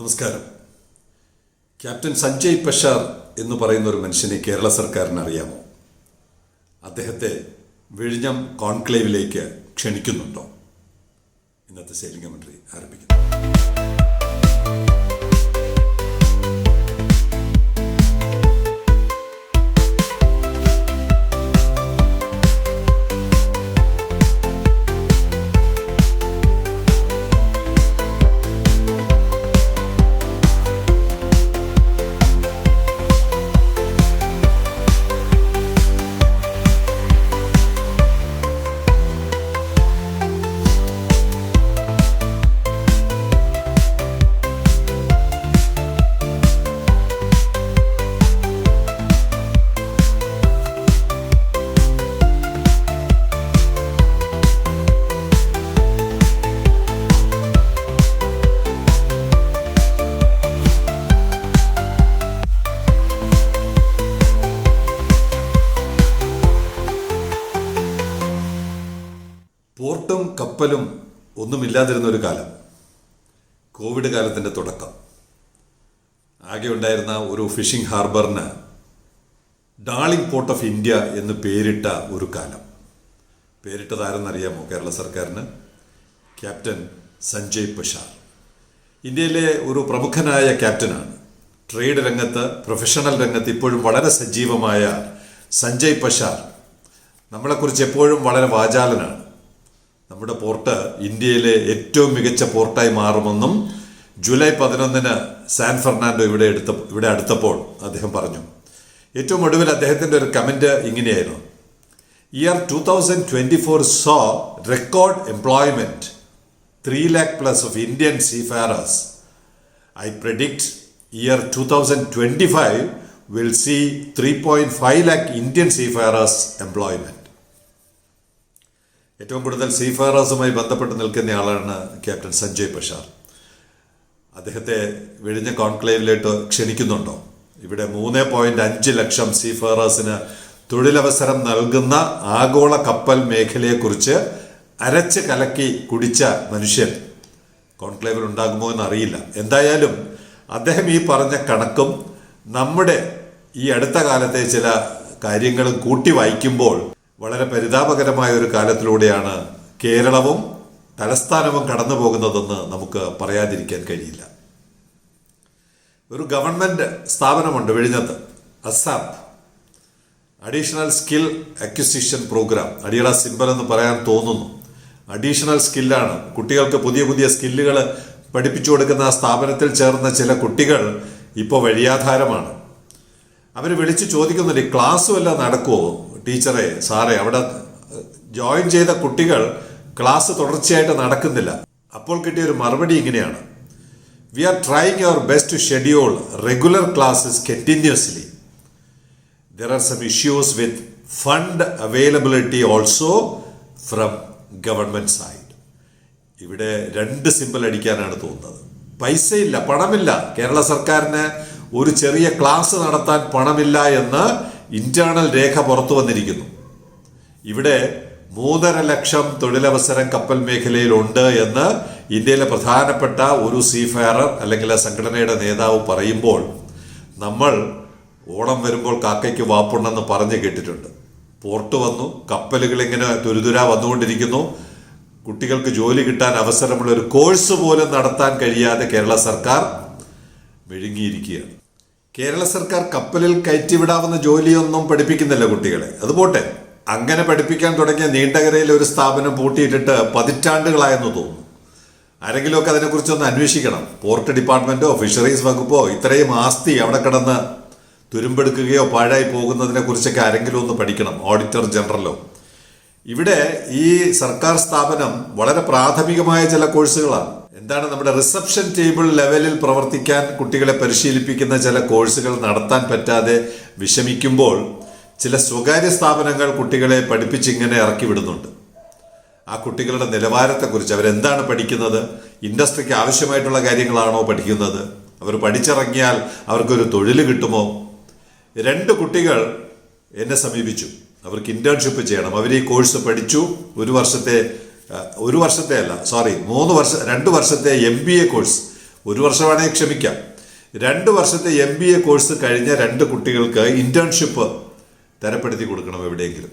നമസ്കാരം. ക്യാപ്റ്റൻ സഞ്ജയ് പഷാർ എന്ന് പറയുന്ന ഒരു മനുഷ്യനെ കേരള സർക്കാരിന് അറിയാമോ? അദ്ദേഹത്തെ വിഴിഞ്ഞം കോൺക്ലേവിലേക്ക് ക്ഷണിക്കുന്നുണ്ടോ? ഇന്നത്തെ സേവിംഗ് കമൻട്രി ആരംഭിക്കുന്നു. ഒന്നുമില്ലാതിരുന്ന ഒരു കാലം. കോവിഡ് കാലത്തിന്റെ തുടക്കം. ആകെ ഉണ്ടായിരുന്ന ഒരു ഫിഷിംഗ് ഹാർബറിന് ഡാർലിംഗ് പോർട്ട് ഓഫ് ഇന്ത്യ എന്ന് പേരിട്ട ഒരു കാലം. പേരിട്ടതാരെന്നറിയാമോ കേരള സർക്കാരിന്? ക്യാപ്റ്റൻ സഞ്ജയ് പഷാർ. ഇന്ത്യയിലെ ഒരു പ്രമുഖനായ ക്യാപ്റ്റനാണ്. ട്രേഡ് രംഗത്ത് പ്രൊഫഷണൽ രംഗത്ത് ഇപ്പോഴും വളരെ സജീവമായ സഞ്ജയ് പഷാർ. നമ്മളെക്കുറിച്ച് എപ്പോഴും വളരെ വാചാലനാണ്. നമ്മുടെ പോർട്ട് ഇന്ത്യയിലെ ഏറ്റവും മികച്ച പോർട്ടായി മാറുമെന്നും ജൂലൈ പതിനൊന്നിന് സാൻ ഫെർണാണ്ടോ ഇവിടെ എടുത്ത ഇവിടെ അടുത്തപ്പോൾ അദ്ദേഹം പറഞ്ഞു. ഏറ്റവും ഒടുവിൽ അദ്ദേഹത്തിന്റെ ഒരു കമന്റ് ഇങ്ങനെയായിരുന്നു. Year two thousand twenty four so record employment three lakh plus of Indian seafarers I predict year two thousand twenty five will see 2025 point five 3.5 Indian seafarers employment. ഏറ്റവും കൂടുതൽ സീഫാറാസുമായി ബന്ധപ്പെട്ട് നിൽക്കുന്ന ആളാണ് ക്യാപ്റ്റൻ സഞ്ജയ് പഷാർ. അദ്ദേഹത്തെ വിഴിഞ്ഞ കോൺക്ലേവിലേക്ക് ക്ഷണിക്കുന്നുണ്ടോ? ഇവിടെ മൂന്ന് പോയിന്റ് അഞ്ച് ലക്ഷം സീഫാറാസിന് തൊഴിലവസരം നൽകുന്ന ആഗോള കപ്പൽ മേഖലയെക്കുറിച്ച് അരച്ച് കലക്കി കുടിച്ച മനുഷ്യൻ കോൺക്ലേവിൽ ഉണ്ടാകുമോ എന്ന് അറിയില്ല എന്തായാലും അദ്ദേഹം ഈ പറഞ്ഞ കണക്കും നമ്മുടെ ഈ അടുത്ത കാലത്തെ ചില കാര്യങ്ങളും കൂട്ടി വായിക്കുമ്പോൾ വളരെ പരിതാപകരമായ ഒരു കാലത്തിലൂടെയാണ് കേരളവും തലസ്ഥാനവും കടന്നു പോകുന്നതെന്ന് നമുക്ക് പറയാതിരിക്കാൻ കഴിയില്ല. ഒരു ഗവൺമെന്റ് സ്ഥാപനമുണ്ട് വിഴിഞ്ഞത്ത് അസാം. അഡീഷണൽ സ്കിൽ അക്വിസിഷൻ പ്രോഗ്രാം അടിയള സിമ്പൽ എന്ന് പറയാൻ തോന്നുന്നു. അഡീഷണൽ സ്കില്ലാണ് കുട്ടികൾക്ക് പുതിയ പുതിയ സ്കില്ലുകൾ പഠിപ്പിച്ചു കൊടുക്കുന്ന ആ സ്ഥാപനത്തിൽ ചേർന്ന ചില കുട്ടികൾ ഇപ്പോൾ വഴിയാധാരമാണ്. അവർ വിളിച്ച് ചോദിക്കുന്നുണ്ട് ക്ലാസ്സും എല്ലാം നടക്കുമോ ടീച്ചറെ സാറേ അവിടെ ജോയിൻ ചെയ്ത കുട്ടികൾ ക്ലാസ് തുടർച്ചയായിട്ട് നടക്കുന്നില്ല. അപ്പോൾ കിട്ടിയ ഒരു മറുപടി ഇങ്ങനെയാണ്. We are trying our best schedule regular classes continuously there are some issues with fund availability also from government side ഇവിടെ രണ്ട് സിമ്പിൾ അടിക്കാനാണ് തോന്നുന്നത്. പൈസയില്ല പണമില്ല. കേരള സർക്കാരിന് ഒരു ചെറിയ ക്ലാസ് നടത്താൻ പണമില്ല എന്ന് ഇന്റേണൽ രേഖ പുറത്തു വന്നിരിക്കുന്നു. ഇവിടെ മൂന്നര ലക്ഷം തൊഴിലവസരം കപ്പൽ മേഖലയിലുണ്ട് എന്ന് ഇന്ത്യയിലെ പ്രധാനപ്പെട്ട ഒരു സീഫയറർ അല്ലെങ്കിൽ സംഘടനയുടെ നേതാവ് പറയുമ്പോൾ നമ്മൾ ഓണം വരുമ്പോൾ കാക്കയ്ക്ക് വാപ്പുണ്ടെന്ന് പറഞ്ഞു കേട്ടിട്ടുണ്ട്. പോർട്ട് വന്നു കപ്പലുകൾ ഇങ്ങനെ തുരുതുര വന്നുകൊണ്ടിരിക്കുന്നു. കുട്ടികൾക്ക് ജോലി കിട്ടാൻ അവസരമുള്ള ഒരു കോഴ്സ് പോലും നടത്താൻ കഴിയാതെ കേരള സർക്കാർ വിഴുങ്ങിയിരിക്കുകയാണ് കേരള സർക്കാർ കപ്പലിൽ കയറ്റിവിടാവുന്ന ജോലിയൊന്നും പഠിപ്പിക്കുന്നില്ല കുട്ടികളെ. അത് പോട്ടെ. അങ്ങനെ പഠിപ്പിക്കാൻ തുടങ്ങിയ നീണ്ടകരയിലെ ഒരു സ്ഥാപനം പൂട്ടിയിട്ടിട്ട് പതിറ്റാണ്ടുകളായെന്ന് തോന്നുന്നു. ആരെങ്കിലുമൊക്കെ അതിനെക്കുറിച്ചൊന്ന് അന്വേഷിക്കണം. പോർട്ട് ഡിപ്പാർട്ട്മെന്റോ ഫിഷറീസ് വകുപ്പോ ഇത്രയും ആസ്തി അവിടെ കിടന്ന് തുരുമ്പെടുക്കുകയോ പാഴായി പോകുന്നതിനെ കുറിച്ചൊക്കെ ആരെങ്കിലും ഒന്ന് പഠിക്കണം. ഓഡിറ്റർ ജനറലോ. ഇവിടെ ഈ സർക്കാർ സ്ഥാപനം വളരെ പ്രാഥമികമായ ചില കോഴ്സുകളാണ്. എന്താണ് നമ്മുടെ റിസപ്ഷൻ ടേബിൾ ലെവലിൽ പ്രവർത്തിക്കാൻ കുട്ടികളെ പരിശീലിപ്പിക്കുന്ന ചില കോഴ്സുകൾ നടത്താൻ പറ്റാതെ വിഷമിക്കുമ്പോൾ ചില സ്വകാര്യ സ്ഥാപനങ്ങൾ കുട്ടികളെ പഠിപ്പിച്ച് ഇങ്ങനെ ഇറക്കി വിടുന്നുണ്ട്. ആ കുട്ടികളുടെ നിലവാരത്തെക്കുറിച്ച് അവരെന്താണ് പഠിക്കുന്നത്? ഇൻഡസ്ട്രിക്ക് ആവശ്യമായിട്ടുള്ള കാര്യങ്ങളാണോ പഠിക്കുന്നത്? അവർ പഠിച്ചിറങ്ങിയാൽ അവർക്കൊരു തൊഴിൽ കിട്ടുമോ? രണ്ട് കുട്ടികൾ എന്നെ സമീപിച്ചു. അവർക്ക് ഇന്റേൺഷിപ്പ് ചെയ്യണം. അവർ ഈ കോഴ്സ് പഠിച്ചു. ഒരു വർഷത്തെ ഒരു വർഷത്തെ അല്ല സോറി മൂന്ന് വർഷ രണ്ട് വർഷത്തെ എം ബി എ കോഴ്സ് ഒരു വർഷമാണെങ്കിൽ ക്ഷമിക്കാം. രണ്ട് വർഷത്തെ എം ബി എ കോഴ്സ് കഴിഞ്ഞ രണ്ട് കുട്ടികൾക്ക് ഇന്റേൺഷിപ്പ് തരപ്പെടുത്തി കൊടുക്കണം എവിടെയെങ്കിലും.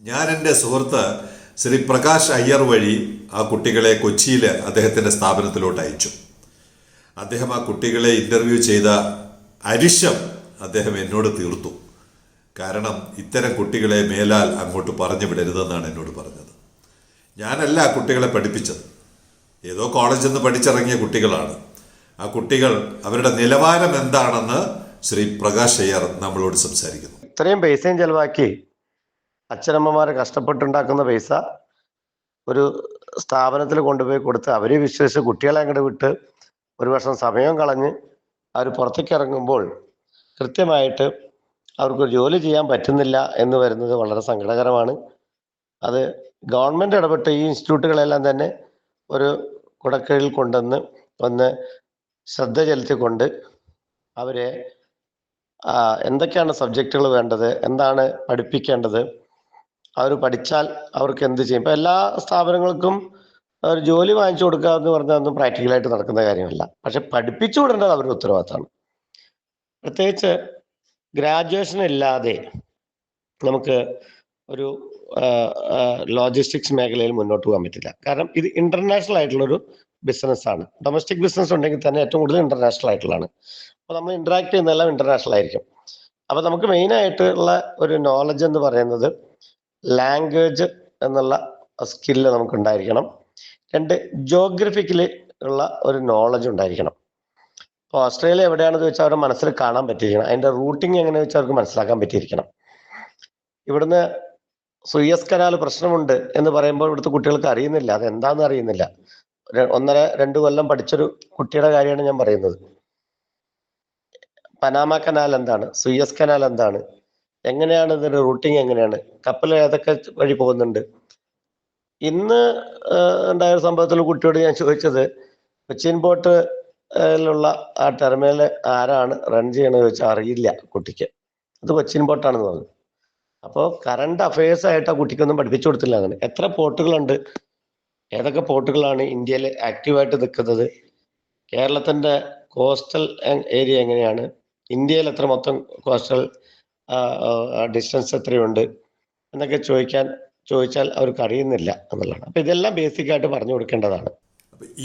ഞാൻ എന്റെ സുഹൃത്ത് ശ്രീ പ്രകാശ് അയ്യർ വഴി ആ കുട്ടികളെ കൊച്ചിയിൽ അദ്ദേഹത്തിന്റെ സ്ഥാപനത്തിലോട്ട് അയച്ചു. അദ്ദേഹം ആ കുട്ടികളെ ഇന്റർവ്യൂ ചെയ്ത അരിശം അദ്ദേഹം എന്നോട് തീർത്തു. കാരണം ഇത്തരം കുട്ടികളെ മേലാൽ അങ്ങോട്ട് പറഞ്ഞു വിടരുതെന്നാണ് എന്നോട് പറഞ്ഞത്. ഞാനല്ല ആ കുട്ടികളെ പഠിപ്പിച്ചത്. ഏതോ കോളേജിൽ നിന്ന് പഠിച്ചിറങ്ങിയ കുട്ടികളാണ്. ആ കുട്ടികൾ അവരുടെ നിലവാരം എന്താണെന്ന് ശ്രീ പ്രകാശ് അയ്യർ നമ്മളോട് സംസാരിക്കുന്നു. ഇത്രയും പൈസയും ചെലവാക്കി അച്ഛനമ്മമാർ കഷ്ടപ്പെട്ടുണ്ടാക്കുന്ന പൈസ ഒരു സ്ഥാപനത്തിൽ കൊണ്ടുപോയി കൊടുത്ത് അവരെ വിശ്വസിച്ച് കുട്ടികളെ അങ്ങോട്ട് വിട്ട് ഒരു വർഷം സമയം കളഞ്ഞ് അവർ പുറത്തേക്ക് ഇറങ്ങുമ്പോൾ കൃത്യമായിട്ട് അവർക്ക് ജോലി ചെയ്യാൻ പറ്റുന്നില്ല എന്ന് വരുന്നത് വളരെ സങ്കടകരമാണ്. അത് ഗവൺമെന്റ് ഇടപെട്ട് ഈ ഇൻസ്റ്റിറ്റ്യൂട്ടുകളെല്ലാം തന്നെ ഒരു കുടക്കീഴിൽ കൊണ്ടുവന്ന് ഒന്ന് ശ്രദ്ധ ചെലുത്തിക്കൊണ്ട് അവരെ എന്തൊക്കെയാണ് സബ്ജക്റ്റുകൾ വേണ്ടത് എന്താണ് പഠിപ്പിക്കേണ്ടത് അവർ പഠിച്ചാൽ അവർക്ക് എന്ത് ചെയ്യും? ഇപ്പം എല്ലാ സ്ഥാപനങ്ങൾക്കും ഒരു ജോലി വാങ്ങിച്ചു കൊടുക്കുക എന്ന് പറഞ്ഞാൽ ഒന്നും പ്രാക്ടിക്കലായിട്ട് നടക്കുന്ന കാര്യമല്ല. പക്ഷെ പഠിപ്പിച്ചു വിടേണ്ടത് അവരുടെ ഉത്തരവാദിത്തമാണ്. പ്രത്യേകിച്ച് ഗ്രാജുവേഷൻ ഇല്ലാതെ നമുക്ക് ഒരു ലോജിസ്റ്റിക്സ് മേഖലയിൽ മുന്നോട്ട് പോകാൻ പറ്റില്ല. കാരണം ഇത് ഇന്റർനാഷണൽ ആയിട്ടുള്ള ഒരു ബിസിനസ് ആണ്. ഡൊമസ്റ്റിക് ബിസിനസ് ഉണ്ടെങ്കിൽ തന്നെ ഏറ്റവും കൂടുതൽ ഇന്റർനാഷണൽ ആയിട്ടുള്ളതാണ്. അപ്പോൾ നമ്മൾ ഇന്ററാക്ട് ചെയ്യുന്നതെല്ലാം ഇന്റർനാഷണൽ ആയിരിക്കും. അപ്പോൾ നമുക്ക് മെയിൻ ആയിട്ടുള്ള ഒരു നോളജ് എന്ന് പറയുന്നത് ലാംഗ്വേജ് എന്നുള്ള സ്കില്ല് നമുക്ക് ഉണ്ടായിരിക്കണം. രണ്ട് ജോഗ്രഫിക്കലി ഉള്ള ഒരു നോളജ് ഉണ്ടായിരിക്കണം. ഇപ്പോൾ ഓസ്ട്രേലിയ എവിടെയാണെന്ന് വെച്ചാൽ അവരുടെ മനസ്സിൽ കാണാൻ പറ്റിയിരിക്കണം. അതിന്റെ റൂട്ടിങ് എങ്ങനെയാണെന്ന് വെച്ചാൽ അവർക്ക് മനസ്സിലാക്കാൻ പറ്റിയിരിക്കണം. ഇവിടുന്ന് സുയസ് കനാൽ പ്രശ്നമുണ്ട് എന്ന് പറയുമ്പോൾ ഇവിടുത്തെ കുട്ടികൾക്ക് അറിയുന്നില്ല. അത് എന്താണെന്ന് അറിയുന്നില്ല ഒന്നര രണ്ട് കൊല്ലം പഠിച്ചൊരു കുട്ടിയുടെ കാര്യമാണ് ഞാൻ പറയുന്നത്. പനാമ കനാൽ എന്താണ്? സുയസ് കനാൽ എന്താണ്? എങ്ങനെയാണ് ഇതിന്റെ റൂട്ടിങ് എങ്ങനെയാണ്? കപ്പൽ ഏതൊക്കെ വഴി പോകുന്നുണ്ട്? ഇന്ന് ഉണ്ടായ സംഭവത്തിൽ കുട്ടിയോട് ഞാൻ ചോദിച്ചത് കൊച്ചിൻ ബോട്ട് ലുള്ള ആ ടെർമിനൽ ആരാണ് റൺ ചെയ്യണമെന്ന് ചോദിച്ചാൽ അറിയില്ല കുട്ടിക്ക്. അത് കൊച്ചിൻ ബോട്ടാണെന്ന് പറഞ്ഞു. അപ്പോൾ കറണ്ട് അഫയേഴ്സ് ആയിട്ട് ആ കുട്ടിക്കൊന്നും പഠിപ്പിച്ചു കൊടുത്തില്ല അങ്ങനെ. എത്ര പോർട്ടുകളുണ്ട്? ഏതൊക്കെ പോർട്ടുകളാണ് ഇന്ത്യയിൽ ആക്റ്റീവായിട്ട് നിൽക്കുന്നത്? കേരളത്തിന്റെ കോസ്റ്റൽ ഏരിയ എങ്ങനെയാണ്? ഇന്ത്യയിൽ എത്ര മൊത്തം കോസ്റ്റൽ ഡിസ്റ്റൻസ് എത്രയുണ്ട്? എന്നൊക്കെ ചോദിക്കാൻ ചോദിച്ചാൽ അവർക്ക് അറിയുന്നില്ല എന്നുള്ളതാണ്. അപ്പൊ ഇതെല്ലാം ബേസിക് ആയിട്ട് പറഞ്ഞു കൊടുക്കേണ്ടതാണ്.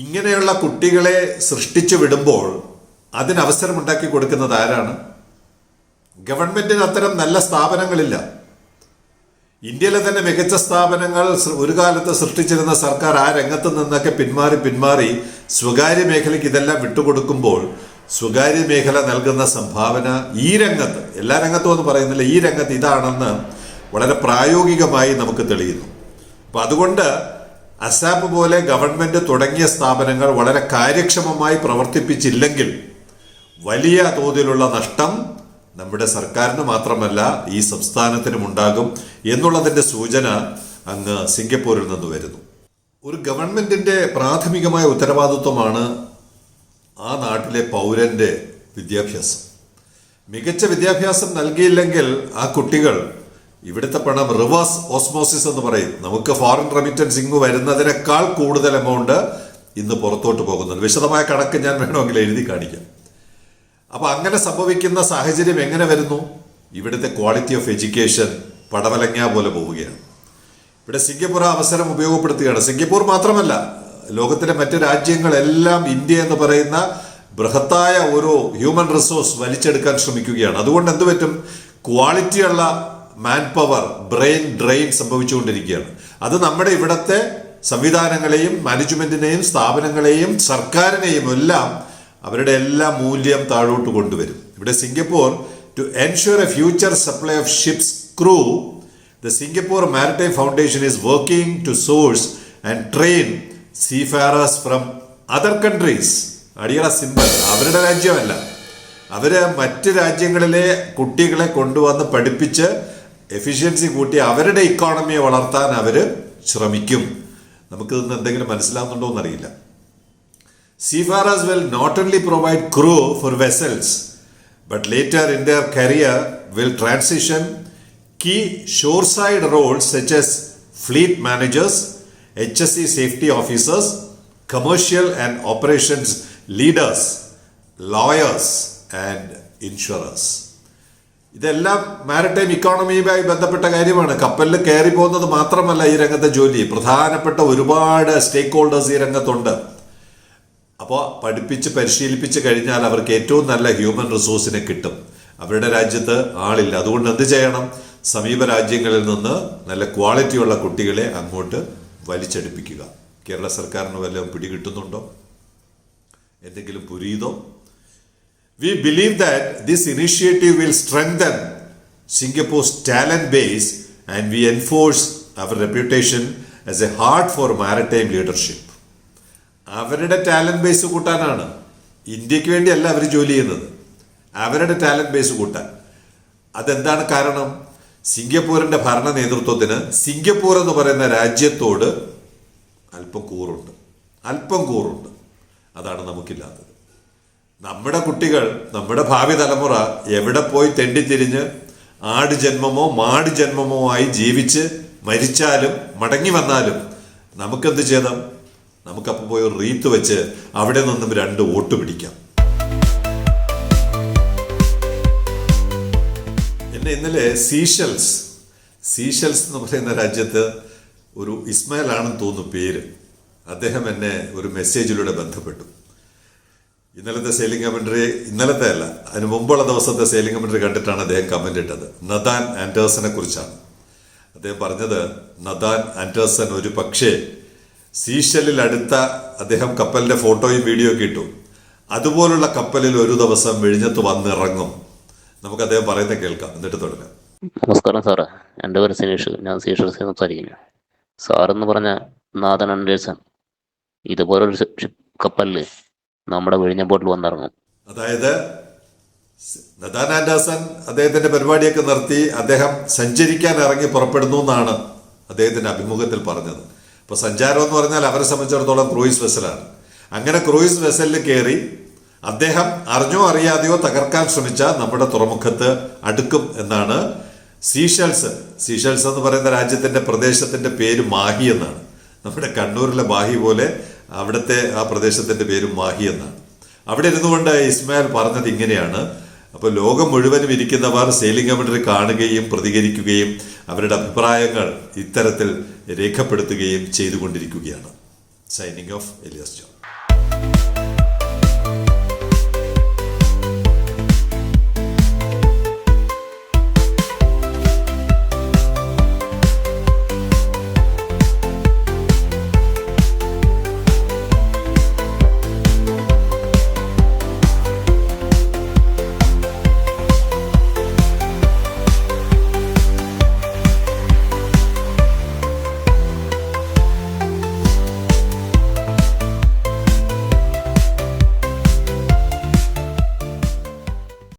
ഇങ്ങനെയുള്ള കുട്ടികളെ സൃഷ്ടിച്ചു വിടുമ്പോൾ അതിനവസരം ഉണ്ടാക്കി കൊടുക്കുന്നത് ആരാണ്? ഗവൺമെന്റിന് അത്തരം നല്ല സ്ഥാപനങ്ങളില്ല. ഇന്ത്യയിലെ തന്നെ മികച്ച സ്ഥാപനങ്ങൾ ഒരു കാലത്ത് സൃഷ്ടിച്ചിരുന്ന സർക്കാർ ആ രംഗത്ത് നിന്നൊക്കെ പിന്മാറി പിന്മാറി സ്വകാര്യ മേഖലയ്ക്ക് ഇതെല്ലാം വിട്ടുകൊടുക്കുമ്പോൾ സ്വകാര്യ മേഖല നൽകുന്ന സംഭാവന ഈ രംഗത്ത് എല്ലാ രംഗത്തും എന്ന് പറയുന്നില്ല ഈ രംഗത്ത് ഇതാണെന്ന് വളരെ പ്രായോഗികമായി നമുക്ക് തെളിയുന്നു. അപ്പൊ അതുകൊണ്ട് അസാപ്പ് പോലെ ഗവൺമെന്റ് തുടങ്ങിയ സ്ഥാപനങ്ങൾ വളരെ കാര്യക്ഷമമായി പ്രവർത്തിപ്പിച്ചില്ലെങ്കിൽ വലിയ തോതിലുള്ള നഷ്ടം നമ്മുടെ സർക്കാരിന് മാത്രമല്ല ഈ സംസ്ഥാനത്തിനും ഉണ്ടാകും എന്നുള്ളതിന്റെ സൂചന അങ്ങ് സിംഗപ്പൂരിൽ നിന്ന് വരുന്നു. ഒരു ഗവൺമെന്റിന്റെ പ്രാഥമികമായ ഉത്തരവാദിത്വമാണ് ആ നാട്ടിലെ പൗരന്റെ വിദ്യാഭ്യാസം. മികച്ച വിദ്യാഭ്യാസം നൽകിയില്ലെങ്കിൽ ആ കുട്ടികൾ ഇവിടുത്തെ പണം റിവേഴ്സ് ഓസ്മോസിസ് എന്ന് പറയും. നമുക്ക് ഫോറിൻ റെമിറ്റൻസ് ഇങ്ങ് വരുന്നതിനേക്കാൾ കൂടുതൽ എമൗണ്ട് ഇന്ന് പുറത്തോട്ട് പോകുന്നുണ്ട്. വിശദമായ കണക്ക് ഞാൻ വേണമെങ്കിൽ എഴുതി കാണിക്കാം. അപ്പൊ അങ്ങനെ സംഭവിക്കുന്ന സാഹചര്യം എങ്ങനെ വരുന്നു? ഇവിടുത്തെ ക്വാളിറ്റി ഓഫ് എഡ്യൂക്കേഷൻ പടവലങ്ങ പോലെ പോവുകയാണ്. ഇവിടെ സിംഗപ്പൂർ അവസരം ഉപയോഗപ്പെടുത്തുകയാണ്. സിംഗപ്പൂർ മാത്രമല്ല ലോകത്തിലെ മറ്റു രാജ്യങ്ങളെല്ലാം ഇന്ത്യ എന്ന് പറയുന്ന ബൃഹത്തായ ഒരു ഹ്യൂമൻ റിസോഴ്സ് വലിച്ചെടുക്കാൻ ശ്രമിക്കുകയാണ്. അതുകൊണ്ട് എന്ത് പറ്റും? ക്വാളിറ്റിയുള്ള മാൻ പവർ ബ്രെയിൻ ഡ്രെയിൻ സംഭവിച്ചുകൊണ്ടിരിക്കുകയാണ്. അത് നമ്മുടെ ഇവിടുത്തെ സംവിധാനങ്ങളെയും മാനേജ്മെന്റിനെയും സ്ഥാപനങ്ങളെയും സർക്കാരിനെയും എല്ലാം അവരുടെ എല്ലാ മൂല്യം താഴോട്ട് കൊണ്ടുവരും. ഇവിടെ Singapore to ensure a future supply of ships crew the Singapore maritime foundation is working to source and train seafarers from other countries അടിയറ simple അവരുടെ രാജ്യമല്ല. അവർ മറ്റ് രാജ്യങ്ങളിലെ കുട്ടികളെ കൊണ്ടുവന്ന് പഠിപ്പിച്ച് എഫിഷ്യൻസി കൂട്ടി അവരുടെ ഇക്കോണമിയെ വളർത്താൻ അവർ ശ്രമിക്കും. നമുക്ക് ഇന്ന് എന്തെങ്കിലും മനസ്സിലാകുന്നുണ്ടോ എന്നറിയില്ല Seafarers will not only provide crew for vessels, but later in their career will transition key shoreside roles such as fleet managers, HSC safety officers, commercial and operations leaders, lawyers and insurers. ഇതെല്ലാം maritime ഇക്കോണമിയുമായി ബന്ധപ്പെട്ട കാര്യമാണ് കപ്പലിൽ കയറി പോകുന്നത് മാത്രമല്ല ഈ രംഗത്തെ ജോലി പ്രധാനപ്പെട്ട ഒരുപാട് സ്റ്റേക്ക് ഹോൾഡേഴ്സ് ഈ രംഗത്തുണ്ട് അപ്പോൾ പഠിപ്പിച്ച് പരിശീലിപ്പിച്ച് കഴിഞ്ഞാൽ അവർക്ക് ഏറ്റവും നല്ല ഹ്യൂമൻ റിസോഴ്സിനെ കിട്ടും. അവരുടെ രാജ്യത്ത് ആളില്ല. അതുകൊണ്ട് എന്ത് ചെയ്യണം? സമീപ രാജ്യങ്ങളിൽ നിന്ന് നല്ല ക്വാളിറ്റിയുള്ള കുട്ടികളെ അങ്ങോട്ട് വലിച്ചെടുപ്പിക്കുക. കേരള സർക്കാരിന് വല്ലതും പിടികിട്ടുന്നുണ്ടോ? എന്തെങ്കിലും പുരീതോ we believe that this initiative will strengthen Singapore's talent base and we enforce our reputation as a heart for maritime leadership. അവരുടെ ടാലന്റ് ബേസ് കൂട്ടാനാണ്. ഇന്ത്യയ്ക്ക് വേണ്ടിയല്ല അവർ ജോലി ചെയ്യുന്നത്. അവരുടെ ടാലന്റ് ബേസ് കൂട്ടാൻ. അതെന്താണ് കാരണം? സിംഗപ്പൂരിന്റെ ഭരണ നേതൃത്വത്തിന് സിംഗപ്പൂർ എന്ന് പറയുന്ന രാജ്യത്തോട് അല്പം കൂറുണ്ട്. അല്പം കൂറുണ്ട്. അതാണ് നമുക്കില്ലാത്തത്. നമ്മുടെ കുട്ടികൾ നമ്മുടെ ഭാവി തലമുറ എവിടെ പോയി തെണ്ടിത്തിരിഞ്ഞ് ആട് ജന്മമോ മാട് ജന്മമോ ആയി ജീവിച്ച് മരിച്ചാലും മടങ്ങി വന്നാലും നമുക്കെന്ത് ചെയ്താം നമുക്കപ്പോൾ പോയി റീത്ത് വെച്ച് അവിടെ നിന്നും രണ്ട് വോട്ട് പിടിക്കാം. എന്നെ ഇന്നലെ സീഷൽസ് സീഷൽസ് എന്ന് പറയുന്ന രാജ്യത്ത് ഒരു ഇസ്മായിൽ ആണെന്ന് തോന്നുന്നു പേര്. അദ്ദേഹം എന്നെ ഒരു മെസ്സേജിലൂടെ ബന്ധപ്പെട്ടു. ഇന്നലത്തെ സെയിലിംഗ് കമന്ററി ഇന്നലത്തെ അല്ല അതിന് മുമ്പുള്ള ദിവസത്തെ സെയിലിംഗ് കമന്ററി കണ്ടിട്ടാണ് അദ്ദേഹം കമന്റ് ഇട്ടത്. നദാൻ ആൻഡേഴ്സനെ കുറിച്ചാണ്. അദ്ദേഹം പറഞ്ഞത് നദാൻ ആൻഡേഴ്സൺ ഒരു പക്ഷേ സീഷലിൽ അടുത്ത അദ്ദേഹം കപ്പലിന്റെ ഫോട്ടോയും വീഡിയോ ഒക്കെ ഇട്ടു. അതുപോലുള്ള കപ്പലിൽ ഒരു ദിവസം വിഴിഞ്ഞത്ത് വന്നിറങ്ങും. നമുക്ക് അദ്ദേഹം പറയുന്നത് കേൾക്കാം. എന്നിട്ട് തുടങ്ങാം. നമസ്കാരം സാറേ. എന്റെ പേര് സിനീഷ്. ഞാൻ സീഷൽസിൽ സംസാരിക്കുന്നു. സാറെന്ന് പറഞ്ഞ നാഥൻ അണ്ടേഴ്സൺ ഇതുപോലൊരു കപ്പലിൽ നമ്മുടെ വിഴിഞ്ഞ ബോട്ടിൽ വന്നിറങ്ങും. അതായത് നദാൻ ആൻഡേഴ്സൺ അദ്ദേഹത്തിന്റെ പരിപാടിയൊക്കെ നിർത്തി അദ്ദേഹം സഞ്ചരിക്കാൻ ഇറങ്ങി പുറപ്പെടുന്നു എന്നാണ് അദ്ദേഹത്തിന്റെ അഭിമുഖത്തിൽ പറഞ്ഞത്. ഇപ്പൊ സഞ്ചാരം എന്ന് പറഞ്ഞാൽ അവരെ സംബന്ധിച്ചിടത്തോളം ക്രൂയിസ് വെസലാണ്. അങ്ങനെ ക്രൂയിസ് വെസലിൽ കയറി അദ്ദേഹം അറിഞ്ഞോ അറിയാതെയോ തകർക്കാൻ ശ്രമിച്ച നമ്മുടെ തുറമുഖത്ത് അടുക്കും എന്നാണ് സീഷൽസ്. സീഷൽസ് എന്ന് പറയുന്ന രാജ്യത്തിന്റെ പ്രദേശത്തിന്റെ പേര് മാഹി എന്നാണ്. നമ്മുടെ കണ്ണൂരിലെ മാഹി പോലെ അവിടുത്തെ ആ പ്രദേശത്തിന്റെ പേര് മാഹി എന്നാണ്. അവിടെ ഇരുന്നുകൊണ്ട് ഇസ്മായിൽ പറഞ്ഞത് ഇങ്ങനെയാണ്. അപ്പോൾ ലോകം മുഴുവനും ഇരിക്കുന്നവർ സെയിലിംഗ് കമന്ററി കാണുകയും പ്രതികരിക്കുകയും അവരുടെ അഭിപ്രായങ്ങൾ ഇത്തരത്തിൽ രേഖപ്പെടുത്തുകയും ചെയ്തുകൊണ്ടിരിക്കുകയാണ്. Signing off Elias John